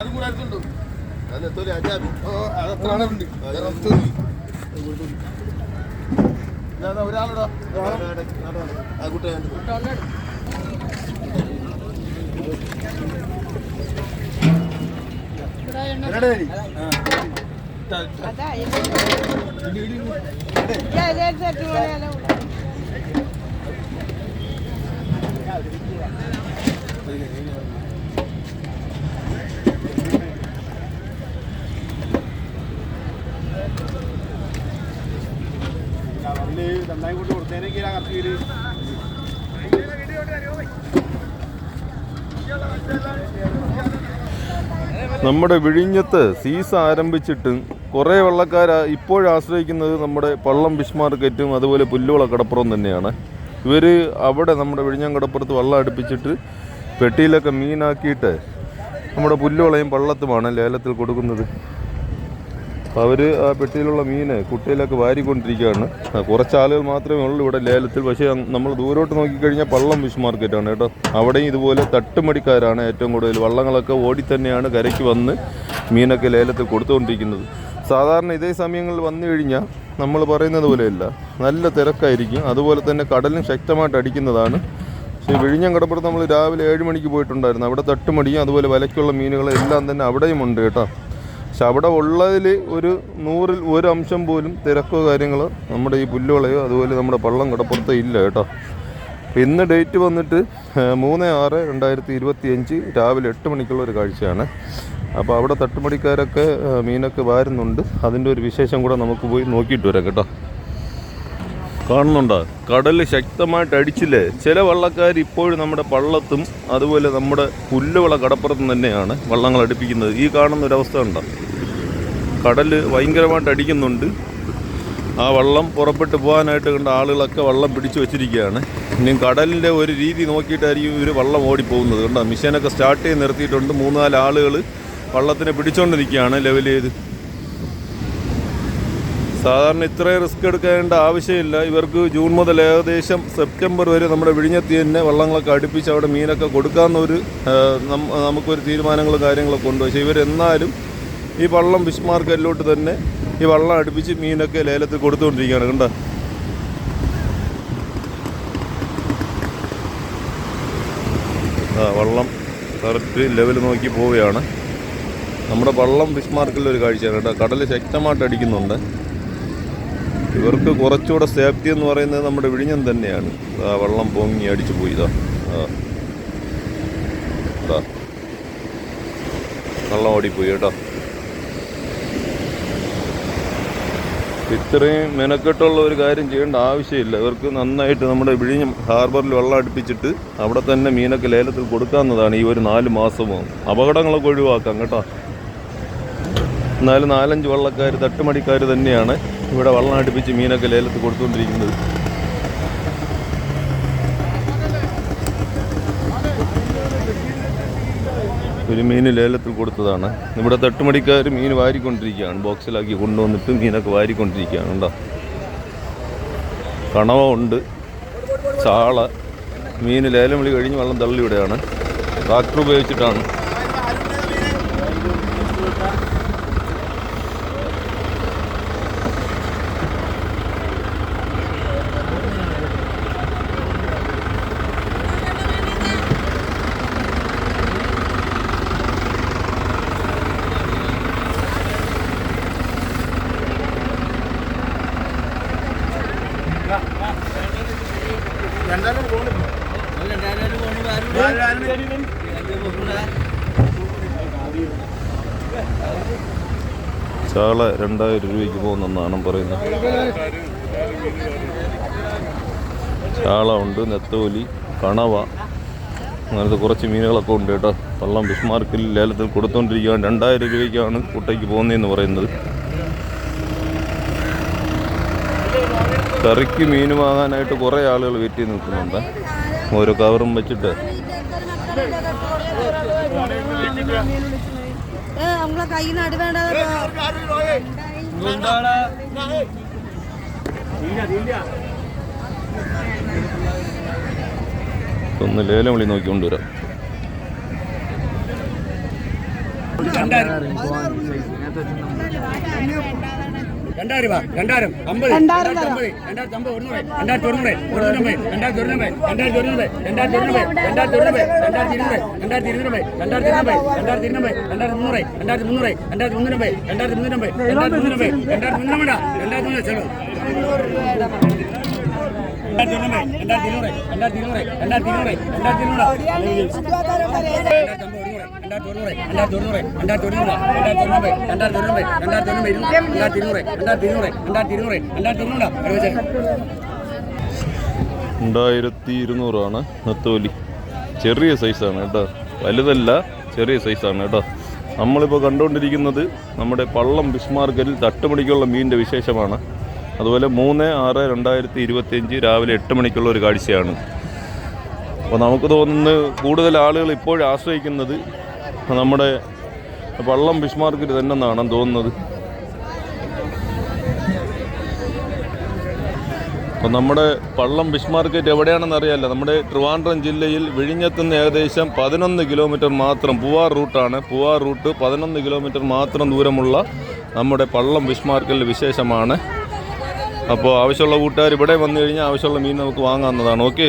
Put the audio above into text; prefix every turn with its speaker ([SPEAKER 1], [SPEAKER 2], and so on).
[SPEAKER 1] അതും കൂടെ അടുത്തുണ്ട്
[SPEAKER 2] അതിന് തൊലി അജാബി
[SPEAKER 1] അതത്ര ആളുണ്ട് ഒരാളോടാ
[SPEAKER 2] ആ കുട്ടി
[SPEAKER 3] അതാ ഇലയിൽ ആ പോലെയല്ല
[SPEAKER 4] നമ്മുടെ വിഴിഞ്ഞത്ത് സീസ ആരംഭിച്ചിട്ട് കുറേ വള്ളക്കാർ ഇപ്പോഴാശ്രയിക്കുന്നത് നമ്മുടെ പള്ളം ഫിഷ് മാർക്കറ്റും അതുപോലെ പുല്ലുവള കടപ്പുറം തന്നെയാണ്. ഇവർ അവിടെ നമ്മുടെ വിഴിഞ്ഞം കടപ്പുറത്ത് വള്ളം അടുപ്പിച്ചിട്ട് പെട്ടിയിലൊക്കെ മീനാക്കിയിട്ട് നമ്മുടെ പുല്ലുവളയും പള്ളത്തുമാണ് ലേലത്തിൽ കൊടുക്കുന്നത്. അപ്പോൾ അവർ ആ പെട്ടിയിലുള്ള മീന് കുട്ടിയിലൊക്കെ വാരിക്കൊണ്ടിരിക്കുകയാണ്. കുറച്ച് ആളുകൾ മാത്രമേ ഉള്ളൂ ഇവിടെ ലേലത്തിൽ. പക്ഷേ നമ്മൾ ദൂരോട്ട് നോക്കിക്കഴിഞ്ഞാൽ പള്ളം ഫിഷ് മാർക്കറ്റാണ് കേട്ടോ. അവിടെയും ഇതുപോലെ തട്ടുമടിക്കാരാണ് ഏറ്റവും കൂടുതൽ. വള്ളങ്ങളൊക്കെ ഓടി തന്നെയാണ് കരയ്ക്ക് വന്ന് മീനൊക്കെ ലേലത്തിൽ കൊടുത്തുകൊണ്ടിരിക്കുന്നത്. സാധാരണ ഇതേ സമയങ്ങളിൽ വന്നു കഴിഞ്ഞാൽ നമ്മൾ പറയുന്നത് പോലെയല്ല. നല്ല തിരക്കായിരിക്കും. അതുപോലെ തന്നെ കടലും ശക്തമായിട്ട് അടിക്കുന്നതാണ്. പക്ഷേ വിഴിഞ്ഞം കടപ്പുറത്ത് നമ്മൾ രാവിലെ ഏഴ് മണിക്ക് പോയിട്ടുണ്ടായിരുന്നു. അവിടെ തട്ടുമടിയും അതുപോലെ വിലയ്ക്കുള്ള മീനുകളെല്ലാം തന്നെ അവിടെയും ഉണ്ട് കേട്ടോ. പക്ഷെ അവിടെ ഉള്ളതിൽ ഒരു നൂറിൽ ഒരു അംശം പോലും തിരക്കോ കാര്യങ്ങളോ നമ്മുടെ ഈ പുല്ലുകളയോ അതുപോലെ നമ്മുടെ പള്ളം കടപ്പുറത്തോ ഇല്ല കേട്ടോ. അപ്പോൾ ഇന്ന് ഡേറ്റ് വന്നിട്ട് മൂന്ന് ആറ് രണ്ടായിരത്തി ഇരുപത്തി അഞ്ച് രാവിലെ എട്ട് മണിക്കുള്ള ഒരു കാഴ്ചയാണ്. അപ്പോൾ അവിടെ തട്ടുമടിക്കാരൊക്കെ മീനൊക്കെ വാരുന്നുണ്ട്. അതിന്റെ ഒരു വിശേഷം കൂടെ നമുക്ക് പോയി നോക്കിയിട്ട് വരാം കേട്ടോ. കാണുന്നുണ്ടോ. കടൽ ശക്തമായിട്ട് അടിച്ചില്ലേ? ചില വള്ളക്കാർ ഇപ്പോഴും നമ്മുടെ പള്ളത്തും അതുപോലെ നമ്മുടെ പുല്ലുവള കടപ്പുറത്തും തന്നെയാണ് വള്ളങ്ങൾ അടുപ്പിക്കുന്നത്. ഈ കാണുന്ന ഒരവസ്ഥ ഉണ്ടോ? കടൽ ഭയങ്കരമായിട്ട് അടിക്കുന്നുണ്ട്. ആ വള്ളം പുറപ്പെട്ട് പോകാനായിട്ട് കണ്ട ആളുകളൊക്കെ വള്ളം പിടിച്ചു വെച്ചിരിക്കുകയാണ്. ഇനി കടലിന്റെ ഒരു രീതി നോക്കിയിട്ടായിരിക്കും ഇവർ വള്ളം ഓടിപ്പോകുന്നത്. കണ്ടോ? മിഷനൊക്കെ സ്റ്റാർട്ട് ചെയ്ത് നിർത്തിയിട്ടുണ്ട്. മൂന്നാൽ ആളുകൾ വള്ളത്തിനെ പിടിച്ചുകൊണ്ടിരിക്കുകയാണ് ലെവൽ ചെയ്ത്. സാധാരണ ഇത്രയും റിസ്ക് എടുക്കേണ്ട ആവശ്യമില്ല. ഇവർക്ക് ജൂൺ മുതൽ ഏകദേശം സെപ്റ്റംബർ വരെ നമ്മുടെ വിഴിഞ്ഞത്തി തന്നെ വള്ളങ്ങളൊക്കെ അടുപ്പിച്ച് അവിടെ മീനൊക്കെ കൊടുക്കാമെന്നൊരു നമുക്കൊരു തീരുമാനങ്ങളും കാര്യങ്ങളൊക്കെ ഉണ്ട്. പക്ഷേ ഇവരെന്നാലും ഈ വള്ളം ഫിഷ് തന്നെ ഈ വള്ളം അടുപ്പിച്ച് മീനൊക്കെ ലേലത്തിൽ കൊടുത്തുകൊണ്ടിരിക്കുകയാണ്. കണ്ടോ? ആ വള്ളം കറക്റ്റ് ലെവൽ നോക്കി പോവുകയാണ്. നമ്മുടെ വള്ളം ഫിഷ് മാർക്കറ്റിൽ ഒരു കാഴ്ചയാണ്. കേട്ടോ കടൽ ശക്തമായിട്ട് അടിക്കുന്നുണ്ട്. ഇവർക്ക് കുറച്ചുകൂടെ സേഫ്റ്റി എന്ന് പറയുന്നത് നമ്മുടെ വിഴിഞ്ഞം തന്നെയാണ്. വെള്ളം പൊങ്ങി അടിച്ചു പോയി ഇതാ. ആ. ഇതാ. വെള്ളം ഓടിപ്പോയി കേട്ടോ. ഇത്രയും മെനക്കെട്ടുള്ള ഒരു കാര്യം ചെയ്യേണ്ട ആവശ്യമില്ല. ഇവർക്ക് നന്നായിട്ട് നമ്മുടെ വിഴിഞ്ഞം ഹാർബറിൽ വെള്ളം അടുപ്പിച്ചിട്ട് അവിടെ തന്നെ മീനൊക്കെ ലേലത്തിൽ കൊടുക്കാവുന്നതാണ് ഈ ഒരു നാല് മാസമോ അപകടങ്ങളൊക്കെ ഒഴിവാക്കാം കേട്ടോ. എന്നാലും നാലഞ്ച് വള്ളക്കാർ തട്ടുമടിക്കാർ തന്നെയാണ് ഇവിടെ വള്ളം അടുപ്പിച്ച് മീനൊക്കെ ലേലത്ത് കൊടുത്തുകൊണ്ടിരിക്കുന്നത്. ഒരു മീൻ ലേലത്തിൽ കൊടുത്തതാണ്. ഇവിടെ തട്ടുമടിക്കാർ മീൻ വാരിക്കൊണ്ടിരിക്കുകയാണ്. ബോക്സിലാക്കി കൊണ്ടുവന്നിട്ട് മീനൊക്കെ വാരിക്കൊണ്ടിരിക്കുകയാണ് ഉണ്ടോ കണവ ഉണ്ട് ചാള. മീൻ ലേലം വിളി കഴിഞ്ഞ് വെള്ളം തള്ളിവിടെയാണ്. ട്രാക്ടർ ഉപയോഗിച്ചിട്ടാണ് ചാള രണ്ടായിരം രൂപയ്ക്ക് പോകുന്നാണ് പറയുന്നത് ചാള ഉണ്ട് നെത്തോലി കണവ. അങ്ങനത്തെ കുറച്ച് മീനുകളൊക്കെ ഉണ്ട് കേട്ടോ. വള്ളം ഫിഷ് മാർക്കിൽ ലേലത്തിൽ കൊടുത്തുകൊണ്ടിരിക്കുകയാണ് രണ്ടായിരം രൂപയ്ക്കാണ് കുട്ടയ്ക്ക് പോകുന്നതെന്ന് പറയുന്നത്. കറിക്ക് മീൻ വാങ്ങാനായിട്ട് കുറേ ആളുകൾ വെയിറ്റ് ചെയ്ത് നിൽക്കുന്നുണ്ട്. ഓരോ കവറും വെച്ചിട്ട്. ഒന്ന് ലേലം വിളി നോക്കിക്കൊണ്ട് വരാം.
[SPEAKER 1] രണ്ടായിരം. രൂപ രണ്ടായിരം അമ്പത്
[SPEAKER 3] രണ്ടായിരം
[SPEAKER 1] രണ്ടായിരത്തി അമ്പത് രണ്ടായിരത്തി അമ്പത് ഒരുന്നൂറ് രണ്ടായിരത്തി ഒരുന്നൂറ് രണ്ടായിരത്തി ഒരുന്നൂറ് രണ്ടായിരത്തി ഒരുന്നൂറ് രണ്ടായിരത്തി ഒരുന്നൂറ് രണ്ടായിരത്തി ഒരുന്നൂറ് രണ്ടായിരത്തി രണ്ടായിരത്തി ഇരുന്നൂറ് രണ്ടായിരത്തി ഇരുന്നൂറ് രണ്ടായിരത്തി ഇരുന്നൂറ് രണ്ടായിരത്തി മുന്നൂറ് രണ്ടായിരത്തി മുന്നൂറ് രണ്ടായിരത്തി മുന്നൂറ് രണ്ടായിരത്തി മുന്നൂറ് രണ്ടായിരത്തി മുന്നൂറ് രണ്ടായിരത്തി മുന്നൂറ് ചെലവ് രണ്ടായിരത്തി ഇരുന്നൂറ് രണ്ടായിരത്തി ഇരുന്നൂറ് രണ്ടായിരത്തി ഇരുന്നൂറ് രണ്ടായിരത്തി ഇരുന്നൂറ് രണ്ടായിരത്തി ഇരുന്നൂറ് രണ്ടായിരത്തി
[SPEAKER 4] ഇരുന്നൂറാണ് നെത്തോലി ചെറിയ സൈസാണ് കേട്ടോ. വലുതല്ല ചെറിയ സൈസാണ് കേട്ടോ. നമ്മളിപ്പോൾ കണ്ടുകൊണ്ടിരിക്കുന്നത് നമ്മുടെ പള്ളം ബിസ്മാർക്കറ്റിൽ തട്ടുമണിക്കുള്ള മീനിന്റെ വിശേഷമാണ്. അതുപോലെ മൂന്ന് ആറ് രണ്ടായിരത്തി ഇരുപത്തിയഞ്ച് രാവിലെ എട്ട് മണിക്കുള്ള ഒരു കാഴ്ചയാണ്. അപ്പോൾ നമുക്ക് തോന്നുന്നു കൂടുതൽ ആളുകൾ ഇപ്പോഴും ആശ്രയിക്കുന്നത് നമ്മുടെ വള്ളം ഫിഷ് മാർക്കറ്റ് തന്നെ എന്നാണ് തോന്നുന്നത്. അപ്പം നമ്മുടെ പള്ളം ഫിഷ് മാർക്കറ്റ് എവിടെയാണെന്ന് അറിയാല്ല. നമ്മുടെ ട്രിവാൻഡ്രം ജില്ലയിൽ വിഴിഞ്ഞത്തുനിന്ന് ഏകദേശം പതിനൊന്ന് കിലോമീറ്റർ മാത്രം പൂവാർ റൂട്ടാണ് പൂവാർ റൂട്ട് പതിനൊന്ന് കിലോമീറ്റർ മാത്രം ദൂരമുള്ള നമ്മുടെ പള്ളം ഫിഷ് മാർക്കറ്റിൽ വിശേഷമാണ്. അപ്പോൾ ആവശ്യമുള്ള കൂട്ടുകാർ ഇവിടെ വന്നു കഴിഞ്ഞാൽ ആവശ്യമുള്ള മീൻ നമുക്ക് വാങ്ങാവുന്നതാണ്. ഓക്കെ